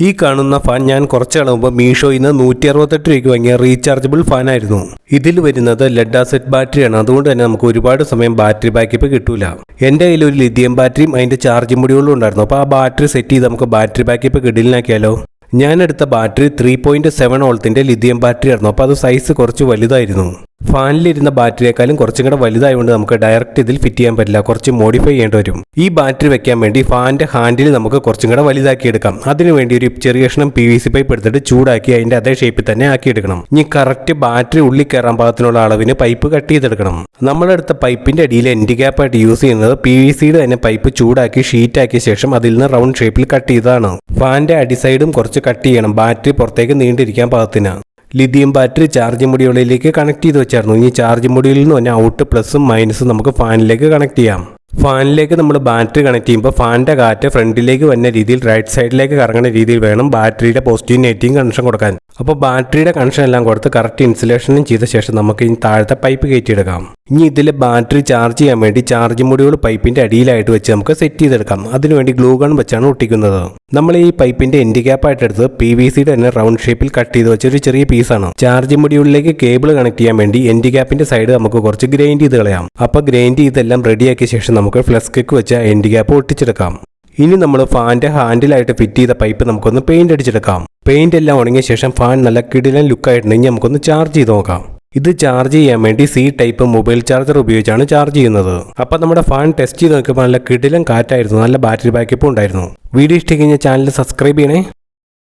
ഈ കാണുന്ന ഫാൻ ഞാൻ കുറച്ച് മുമ്പ് മീഷോയിൽ നിന്ന് നൂറ്റി അറുപത്തെട്ട് രൂപയ്ക്ക് വാങ്ങിയ റീചാർജബിൾ ഫാനായിരുന്നു ഇതിൽ വരുന്നത് ലെഡ് ആസിഡ് ബാറ്ററിയാണ് അതുകൊണ്ട് തന്നെ നമുക്ക് ഒരുപാട് സമയം ബാറ്ററി ബാക്കപ്പ് കിട്ടൂല. എന്റെ കയ്യിൽ ഒരു ലിഥിയം ബാറ്ററിയും അതിന്റെ ചാർജ് മുടികളും ഉണ്ടായിരുന്നു. അപ്പോൾ ആ ബാറ്ററി സെറ്റ് ചെയ്ത് നമുക്ക് ബാറ്ററി ബാക്കപ്പ് കിടിലിനാക്കിയാലോ? ഞാൻ എടുത്ത ബാറ്ററി ത്രീ പോയിന്റ് സെവൻ ഓൾത്തിന്റെ ലിഥിയം ബാറ്ററി ആയിരുന്നു. അപ്പോൾ അത് സൈസ് കുറച്ച് വലുതായിരുന്നു. ഫാനിലിരുന്ന ബാറ്ററിയേക്കാളും കുറച്ചും കൂടെ വലുതായതുകൊണ്ട് നമുക്ക് ഡയറക്റ്റ് ഇതിൽ ഫിറ്റ് ചെയ്യാൻ പറ്റില്ല. കുറച്ച് മോഡിഫൈ ചെയ്യേണ്ടി വരും. ഈ ബാറ്ററി വെക്കാൻ വേണ്ടി ഫാനിന്റെ ഹാൻഡിൽ നമുക്ക് കുറച്ചും കൂടെ വലുതാക്കി എടുക്കാം അതിനു വേണ്ടി ഒരു ചെറിയ കഷ്ണം പി വി സി പൈപ്പ് എടുത്തിട്ട് ചൂടാക്കി അതിന്റെ അതേ ഷേപ്പിൽ തന്നെ ആക്കിയെടുക്കണം. ഇനി കറക്റ്റ് ബാറ്ററി ഉള്ളിൽ കയറാൻ പാകത്തിനുള്ള അളവിന് പൈപ്പ് കട്ട് ചെയ്തെടുക്കണം. നമ്മളെടുത്ത പൈപ്പിന്റെ അടിയിൽ എൻഡ് ഗ്യാപ്പായിട്ട് യൂസ് ചെയ്യുന്നത് പി വി സിയുടെ തന്നെ പൈപ്പ് ചൂടാക്കി ഷീറ്റ് ആക്കിയ ശേഷം അതിൽ നിന്ന് റൗണ്ട് ഷേപ്പിൽ കട്ട് ചെയ്തതാണ്. ഫാനിന്റെ അടിസൈഡും കുറച്ച് കട്ട് ചെയ്യണം. ബാറ്ററി പുറത്തേക്ക് നീണ്ടിരിക്കാൻ പാകത്തിന്. ലിഥിയം ബാറ്ററി ചാർജ് മൊഡ്യൂളിലേക്ക് കണക്ട് ചെയ്ത് വെച്ചായിരുന്നു. ഇനി ചാർജ് മൊഡ്യൂളിൽ നിന്ന് തന്നെ ഔട്ട് പ്ലസും മൈനസും നമുക്ക് ഫാനിലേക്ക് കണക്ട് ചെയ്യാം. ഫാനിലേക്ക് നമ്മൾ ബാറ്ററി കണക്ട് ചെയ്യുമ്പോൾ ഫാനിന്റെ കാറ്റ് ഫ്രണ്ടിലേക്ക് വരുന്ന രീതിയിൽ റൈറ്റ് സൈഡിലേക്ക് കറങ്ങുന്ന രീതിയിൽ വേണം ബാറ്ററിയുടെ പോസിറ്റീവ് നെഗറ്റീവ് കണക്ഷൻ കൊടുക്കാൻ. അപ്പോൾ ബാറ്ററിയുടെ കണക്ഷൻ എല്ലാം കൊടുത്ത് കറക്റ്റ് ഇൻസുലേഷനും ചെയ്ത ശേഷം നമുക്ക് ഇനി താഴത്തെ പൈപ്പ് കയറ്റിയെടുക്കാം. ഇനി ഇതിൽ ബാറ്ററി ചാർജ് ചെയ്യാൻ വേണ്ടി ചാർജ് മൊഡ്യൂൾ പൈപ്പിന്റെ അടിയിലായിട്ട് വെച്ച് നമുക്ക് സെറ്റ് ചെയ്തെടുക്കാം. അതിനുവേണ്ടി ഗ്ലൂ ഗൺ വെച്ചാണ് ഒട്ടിക്കുന്നത്. നമ്മൾ ഈ പൈപ്പിന്റെ എൻഡ് ക്യാപ്പായിട്ട് എടുത്ത് പി വി സിയുടെ തന്നെ റൗണ്ട് ഷേപ്പിൽ കട്ട് ചെയ്ത് വെച്ച ഒരു ചെറിയ പീസാണ് ചാർജ് മൊഡ്യൂളിലേക്ക് കേബിൾ കണക്ട് ചെയ്യാൻ വേണ്ടി എൻഡ് ക്യാപ്പിന്റെ സൈഡ് നമുക്ക് കുറച്ച് ഗ്രൈൻഡ് ചെയ്ത് കളയാം. അപ്പോൾ ഗ്രൈൻഡ് ചെയ്തെല്ലാം റെഡിയാക്കിയ ശേഷം നമുക്ക് ഫ്ലസ് കെക്ക് വെച്ച എൻഡ് ക്യാപ്പ് ഒട്ടിച്ചെടുക്കാം. ഇനി നമ്മൾ ഫാന്റെ ഹാൻഡിലായിട്ട് ഫിറ്റ് ചെയ്ത പൈപ്പ് നമുക്കൊന്ന് പെയിന്റ് അടിച്ചെടുക്കാം. പെയിന്റ് എല്ലാം ഉണങ്ങിയ ശേഷം ഫാൻ നല്ല കിടിലൻ ലുക്കായിട്ടുണ്ടെങ്കിൽ നമുക്കൊന്ന് ചാർജ് ചെയ്ത് നോക്കാം. ഇത് ചാർജ് ചെയ്യാൻ വേണ്ടി സി ടൈപ്പ് മൊബൈൽ ചാർജർ ഉപയോഗിച്ചാണ് ചാർജ് ചെയ്യുന്നത്. അപ്പം നമ്മുടെ ഫാൻ ടെസ്റ്റ് ചെയ്ത് നോക്കിയപ്പോൾ നല്ല കിടിലം കാറ്റായിരുന്നു. നല്ല ബാറ്ററി ബാക്കപ്പ് ഉണ്ടായിരുന്നു. വീഡിയോ ഇഷ്ടം കഴിഞ്ഞാൽ ചാനൽ സബ്സ്ക്രൈബ് ചെയ്യണേ.